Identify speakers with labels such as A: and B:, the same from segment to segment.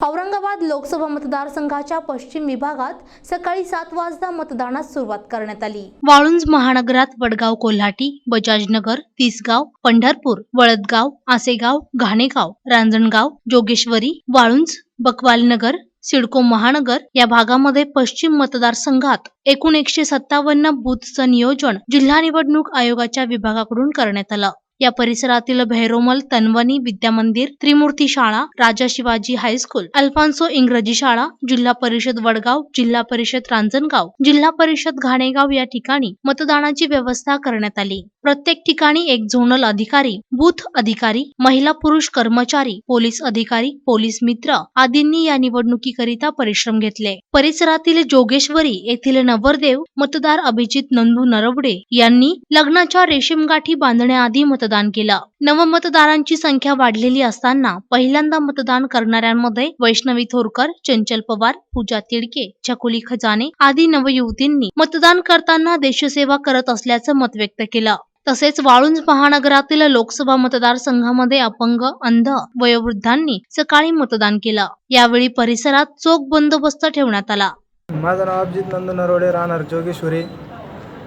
A: औरंगाबाद लोकसभा मतदारसंघाच्या पश्चिम विभागात सकाळी सात वाजता मतदानास सुरुवात करण्यात आली. वाळुंज महानगरात वडगाव कोल्हाटी बजाजनगर तिसगाव पंढरपूर वळदगाव आसेगाव घाणेगाव रांजणगाव जोगेश्वरी वाळुंज बकवालनगर सिडको महानगर या भागामध्ये पश्चिम मतदारसंघात एकूण एकशे सत्तावन्न बूथचं नियोजन जिल्हा निवडणूक आयोगाच्या विभागाकडून करण्यात आलं. या परिसरातील भैरोमल तन्वनी विद्यामंदिर त्रिमूर्ती शाळा राजा शिवाजी हायस्कूल अल्फान्सो इंग्रजी शाळा जिल्हा परिषद वडगाव जिल्हा परिषद रांजणगाव जिल्हा परिषद घाणेगाव या ठिकाणी मतदानाची व्यवस्था करण्यात आली. प्रत्येक ठिकाणी एक झोनल अधिकारी बूथ अधिकारी महिला पुरुष कर्मचारी पोलीस अधिकारी पोलीस मित्र आदींनी या निवडणुकीकरिता परिश्रम घेतले. परिसरातील जोगेश्वरी येथील नवरदेव मतदार अभिजित नंदू नरवडे यांनी लग्नाच्या रेशीमगाठी बांधण्याआधी मतदान केलं. नवमतदारांची संख्या वाढलेली असताना पहिल्यांदा मतदान करणाऱ्यांमध्ये वैष्णवी थोरकर चंचल पवार पूजा तिडके छकुली खजाने आदी नवयुवतींनी मतदान करताना देशसेवा करत असल्याचं मत व्यक्त केलं. तसेच वाळुंज महानगरातील लोकसभा मतदारसंघामध्ये अपंग अंध वयोवृद्धांनी सकाळी मतदान केलं. यावेळी परिसरात चोख बंदोबस्त ठेवण्यात आला.
B: माझं नाव अभिजित नंदू नरोडे राहणार जोगेश्वरी.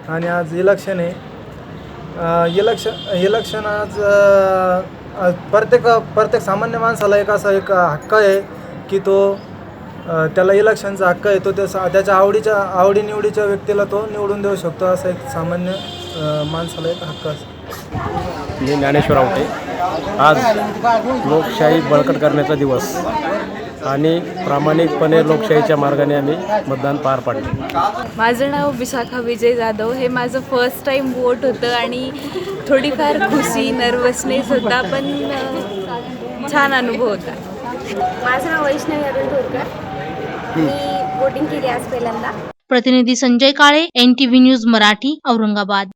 B: आणि आज इलेक्शन आहे. इलेक्शन इलेक्शन आज प्रत्येक प्रत्येक सामान्य माणसाला एक असा एक हक्क आहे की तो त्याला इलेक्शनचा हक्क आहे तो त्याचा त्याच्या आवडीच्या आवडीनिवडीच्या व्यक्तीला तो निवडून देऊ शकतो असा एक सामान्य माणसाला एक हक्क असतो.
C: मी ज्ञानेश्वर आवटे. आज लोकशाही बळकट करण्याचा दिवस. आणि प्रामाणिकपणे लोकशाहीच्या मार्गाने आम्ही मतदान पार पाडले.
D: माझं नाव विशाखा विजय जाधव. हे माझं फर्स्ट टाईम वोट होतं आणि थोडीफार खुशी नर्वसनेस होता पण छान अनुभव होता.
E: माझं नाव वैष्णवी अरुण थोरकर मी वोटिंग केली आज पहिल्यांदा.
A: प्रतिनिधी संजय काळे एन न्यूज मराठी औरंगाबाद.